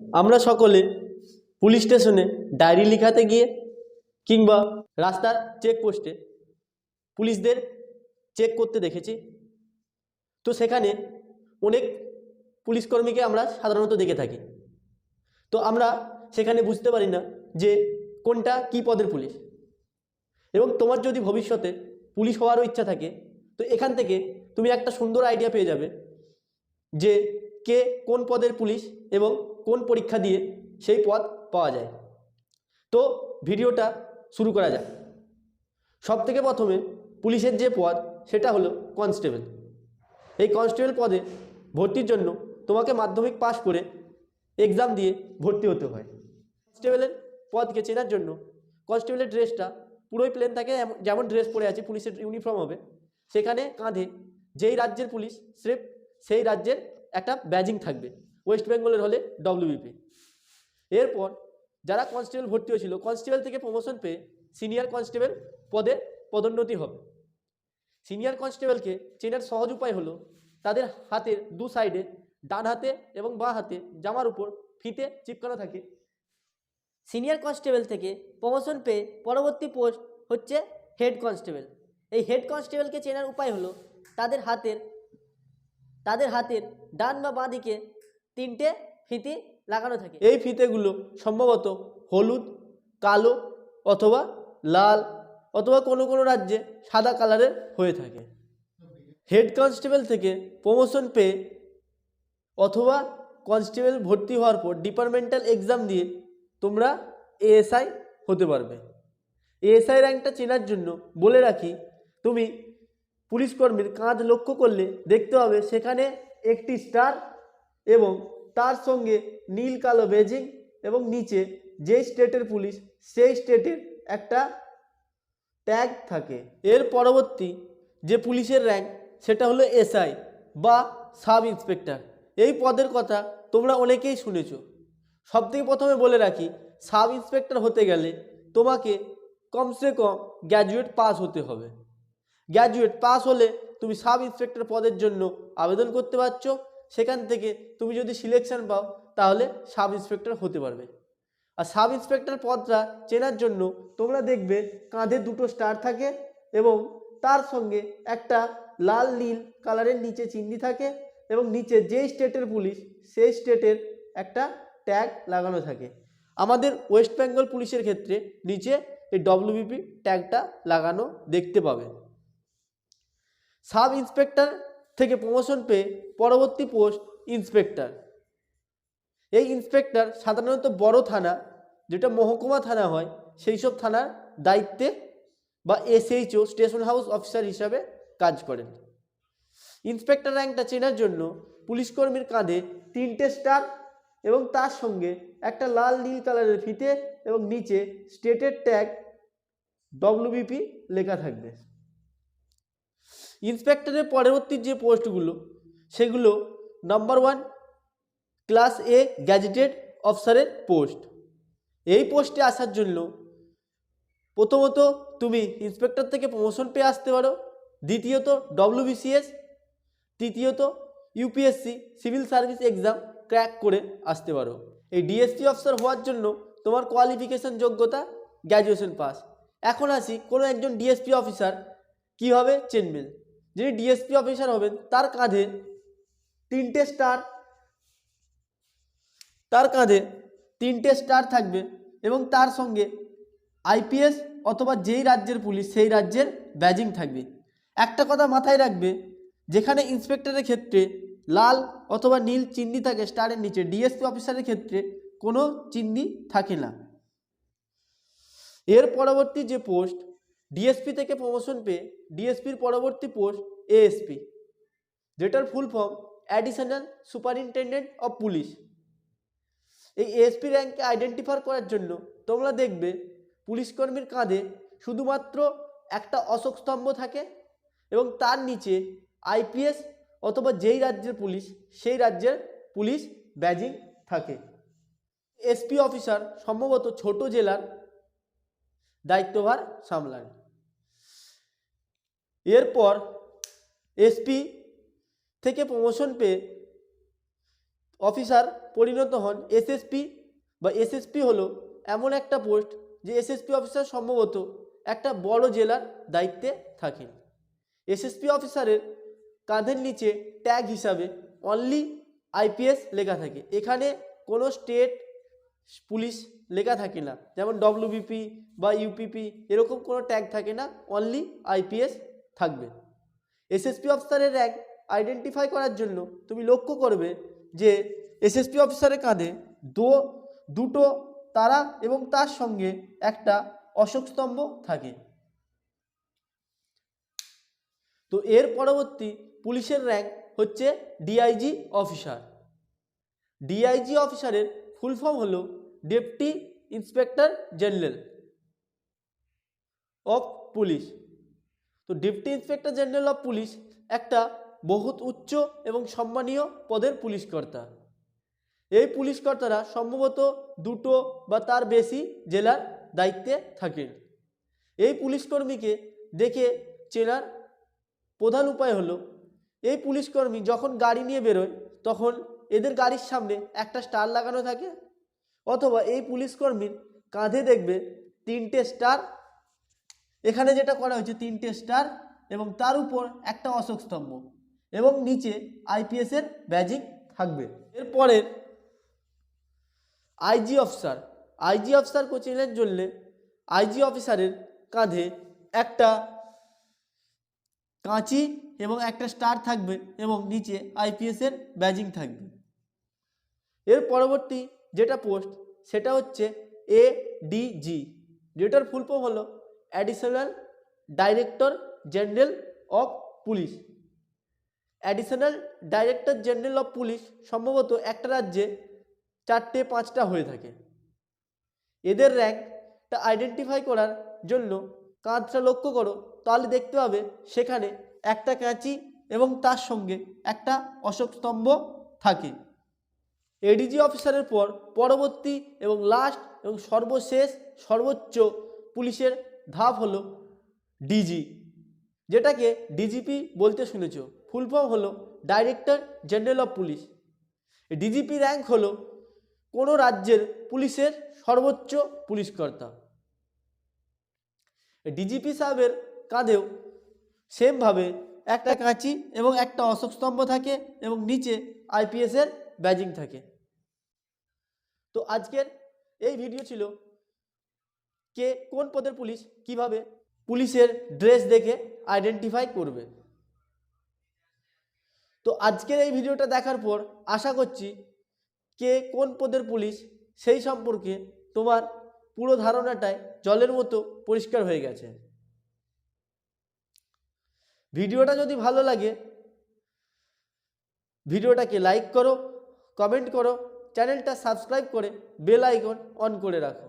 আমরা সকলে পুলিশ স্টেশনে ডায়েরি লেখাতে গিয়ে কিংবা রাস্তার চেকপোস্টে পুলিশদের চেক করতে দেখেছি। তো সেখানে অনেক পুলিশকর্মীকে আমরা সাধারণত দেখে থাকি। তো আমরা সেখানে বুঝতে পারি না যে কোনটা কি পদের পুলিশ। এবং তোমার যদি ভবিষ্যতে পুলিশ হওয়ারও ইচ্ছা থাকে, তো এখান থেকে তুমি একটা সুন্দর আইডিয়া পেয়ে যাবে যে কে কোন পদের পুলিশ এবং কোন পরীক্ষা দিয়ে সেই পদ পাওয়া যায়। তো ভিডিওটা শুরু করা যাক। সব থেকে প্রথমে পুলিশের যে পদ, সেটা হলো কনস্টেবল। এই কনস্টেবল পদে ভর্তির জন্য তোমাকে মাধ্যমিক পাশ করে এক্সাম দিয়ে ভর্তি হতে হয়। কনস্টেবলের পদকে চেনার জন্য কনস্টেবলের ড্রেসটা পুরোই প্লেন থাকে যেমন ড্রেস পরে আছে, পুলিশের ইউনিফর্ম হবে। সেখানে কাঁধে যেই রাজ্যের পুলিশ, স্রেফ সেই রাজ্যের একটা ব্যাজিং থাকবে। ওয়েস্ট বেঙ্গলের হলে ডব্লিউবিপি এরপর যারা কনস্টেবল ভর্তি হয়েছিল কনস্টেবল থেকে প্রমোশন পেয়ে সিনিয়র কনস্টেবল পদে পদোন্নতি হবে। সিনিয়র কনস্টেবলকে চেনার সহজ উপায় হলো, তাদের হাতের দু সাইডে ডান হাতে এবং বাঁ হাতে জামার উপর ফিতে চিপকানো থাকে। সিনিয়র কনস্টেবল থেকে প্রমোশন পেয়ে পরবর্তী পোস্ট হচ্ছে হেড কনস্টেবল এই হেড কনস্টেবলকে চেনার উপায় হলো, তাদের হাতের তাদের হাতের ডান বা বাঁ দিকে তিনটে ফিতি লাগানো থাকে। এই ফিতেগুলো সম্ভবত হলুদ, কালো অথবা লাল অথবা কোনো কোনো রাজ্যে সাদা কালারের হয়ে থাকে। হেড কনস্টেবল থেকে প্রমোশন পেয়ে অথবা কনস্টেবল ভর্তি হওয়ার পর ডিপার্টমেন্টাল এক্সাম দিয়ে তোমরা এএসআই হতে পারবে। এএসআই র্যাঙ্কটা চেনার জন্য বলে রাখি, তুমি পুলিশ কর্মীর কাঁধ লক্ষ্য করলে দেখতে হবে সেখানে একটি স্টার এবং তার সঙ্গে নীল কালো বেজিং এবং নিচে যেই স্টেটের পুলিশ, সেই স্টেটের একটা ট্যাগ থাকে। এর পরবর্তী যে পুলিশের র্যাঙ্ক সেটা হলো এসআই বা সাব ইন্সপেক্টর এই পদের কথা তোমরা অনেকেই শুনেছ। সবথেকে প্রথমে বলে রাখি সাব ইন্সপেক্টর হতে গেলে তোমাকে কমসে কম গ্র্যাজুয়েট পাস হতে হবে। গ্র্যাজুয়েট পাস হলে তুমি সাব ইন্সপেক্টর পদের জন্য আবেদন করতে পারছ। সেখান থেকে তুমি যদি সিলেকশন পাও, তাহলে সাব ইন্সপেক্টর হতে পারবে। আর সাব ইন্সপেক্টর পদটা চেনার জন্য তোমরা দেখবে কাঁধে দুটো স্টার থাকে এবং তার সঙ্গে একটা লাল, নীল কালারের নিচে চিহ্নি থাকে এবং নিচে যেই স্টেটের পুলিশ সেই স্টেটের একটা ট্যাগ লাগানো থাকে। আমাদের ওয়েস্ট বেঙ্গল পুলিশের ক্ষেত্রে নিচে এই ডব্লিউবিপি ট্যাগটা লাগানো দেখতে পাবে। সাব ইন্সপেক্টর থেকে প্রমোশন পেয়ে পরবর্তী পোস্ট ইন্সপেক্টর এই ইন্সপেক্টর সাধারণত বড় থানা, যেটা মহকুমা থানা হয়, সেই সব থানার দায়িত্বে বা এসএইচও স্টেশন হাউস অফিসার হিসাবে কাজ করেন। ইন্সপেক্টর র্যাঙ্কটা চেনার জন্য পুলিশ কর্মীর কাঁধে তিনটে স্টার এবং তার সঙ্গে একটা লাল, নীল কালারের ফিতে এবং নিচে স্টেটের ট্যাগ ডব্লিউবিপি লেখা থাকবে। ইন্সপেক্টরের পরবর্তী যে পোস্টগুলো, সেগুলো number one class A gazetted অফিসারের পোস্ট এই পোস্টে আসার জন্য প্রথমত তুমি ইন্সপেক্টর থেকে প্রমোশন পেয়ে আসতে পারো, দ্বিতীয়ত ডব্লিউবিসিএস তৃতীয়ত UPSC civil service exam crack করে আসতে পারো। এই ডিএসপি অফিসার হওয়ার জন্য তোমার কোয়ালিফিকেশন যোগ্যতা গ্র্যাজুয়েশন পাস এখন আসি কোনো একজন ডিএসপি অফিসার কীভাবে চেনবেন যিনি ডিএসপি অফিসার হবেন, তার কাঁধে তিনটে স্টার তার কাঁধে তিনটে স্টার থাকবে এবং তার সঙ্গে আইপিএস অথবা যেই রাজ্যের পুলিশ, সেই রাজ্যের ব্যাজিং থাকবে। একটা কথা মাথায় রাখবে, যেখানে ইন্সপেক্টরের ক্ষেত্রে লাল অথবা নীল চিহ্নি থাকে স্টারের নিচে ডিএসপি অফিসারের ক্ষেত্রে কোনো চিহ্নি থাকে না। এর পরবর্তী যে পোস্ট ডিএসপি থেকে প্রমোশন পেয়ে ডিএসপির পরবর্তী পোস্ট এএসপি যেটার full form additional superintendent of police এই এএসপি র্যাঙ্ককে আইডেন্টিফাই করার জন্য তোমরা দেখবে পুলিশ কর্মীর কাঁধে শুধুমাত্র একটা অশোক স্তম্ভ থাকে এবং তার নিচে আইপিএস অথবা যেই রাজ্যের পুলিশ, সেই রাজ্যের পুলিশ ব্যাজিং থাকে। এসপি অফিসার সম্ভবত ছোট জেলার দায়িত্বভার সামলান এরপর এসপি থেকে প্রমোশন পেয়ে অফিসার পরিণত হন এসএসপি বা এসএসপি হলো এমন একটা পোস্ট যে এসএসপি অফিসার সম্ভবত একটা বড় জেলার দায়িত্বে থাকেন। এসএসপি অফিসারের কাঁধের নিচে ট্যাগ হিসাবে অনলি আইপিএস লেখা থাকে। এখানে কোনো স্টেট পুলিশ লেখা থাকে না। যেমন ডব্লিউবিপি বা ইউপিপি এরকম কোনো ট্যাগ থাকে না। অনলি আইপিএস থাকবে। এসএসপি অফিসারের র্যাঙ্ক আইডেন্টিফাই করার জন্য তুমি লক্ষ্য করবে যে এসএসপি অফিসারের কাঁধে দো, দুটো তারা এবং তার সঙ্গে একটা অশোক স্তম্ভ থাকে। তো এর পরবর্তী পুলিশের র্যাঙ্ক হচ্ছে ডিআইজি অফিসার ডিআইজি অফিসারের ফুল ফর্ম হলো deputy inspector general of police তো deputy inspector general of police একটা বহুত উচ্চ এবং সম্মানীয় পদের পুলিশ কর্তা এই পুলিশ কর্তারা সম্ভবত দুটো বা তার বেশি জেলার দায়িত্বে থাকেন এই পুলিশ কর্মীকে দেখে চেনার প্রধান উপায় হলো, এই পুলিশ কর্মী যখন গাড়ি নিয়ে বেরোয়, তখন এদের গাড়ির সামনে একটা স্টার লাগানো থাকে, অথবা এই পুলিশ কর্মীর কাঁধে দেখবে তিনটে স্টার এখানে যেটা করা হয়েছে, তিনটে স্টার এবং তার উপর একটা অশোক স্তম্ভ এবং নিচে আইপিএসের ব্যাজিং থাকবে। এরপরের আইজি অফিসার আইজি অফিসার কোচিংয়ের জন্য আইজি অফিসারের কাঁধে একটা কাঁচি এবং একটা স্টার থাকবে এবং নিচে আইপিএসের ব্যাজিং থাকবে। এর পরবর্তী যেটা পোস্ট সেটা হচ্ছে এডিজি যেটার ফুল হলো additional director general of police additional director general of police সম্ভবত একটা রাজ্যে চারটে, পাঁচটা হয়ে থাকে। এদের র্যাঙ্কটা আইডেন্টিফাই করার জন্য কাঁধটা লক্ষ্য করো, তাহলে দেখতে পাবে সেখানে একটা কাঁচি এবং তার সঙ্গে একটা অশোক স্তম্ভ থাকে। এডিজি অফিসারের পর পরবর্তী এবং লাস্ট এবং সর্বশেষ সর্বোচ্চ পুলিশের ধাপ হলো ডিজি। যেটাকে ডিজিপি বলতে শুনেছ। ফুল ফর্ম হলো director general of police. DGP rank হলো কোনো রাজ্যের পুলিশের সর্বোচ্চ পুলিশ কর্তা ডিজিপি সাহেবের কাঁধেও সেমভাবে একটা কাঁচি এবং একটা অশোক স্তম্ভ থাকে এবং নিচে আইপিএসের ব্যাজিং থাকে। তো আজকের এই ভিডিও ছিল কে কোন পদের পুলিশ কীভাবে পুলিশের ড্রেস দেখে আইডেন্টিফাই করবে। তো আজকের এই ভিডিওটা দেখার পর আশা করছি কে কোন পদের পুলিশ সেই সম্পর্কে তোমার পুরো ধারণাটাই জলের মতো পরিষ্কার হয়ে গেছে। ভিডিওটা যদি ভালো লাগে, ভিডিওটাকে লাইক করো কমেন্ট করো চ্যানেলটা সাবস্ক্রাইব করে বেল আইকন অন করে রাখো।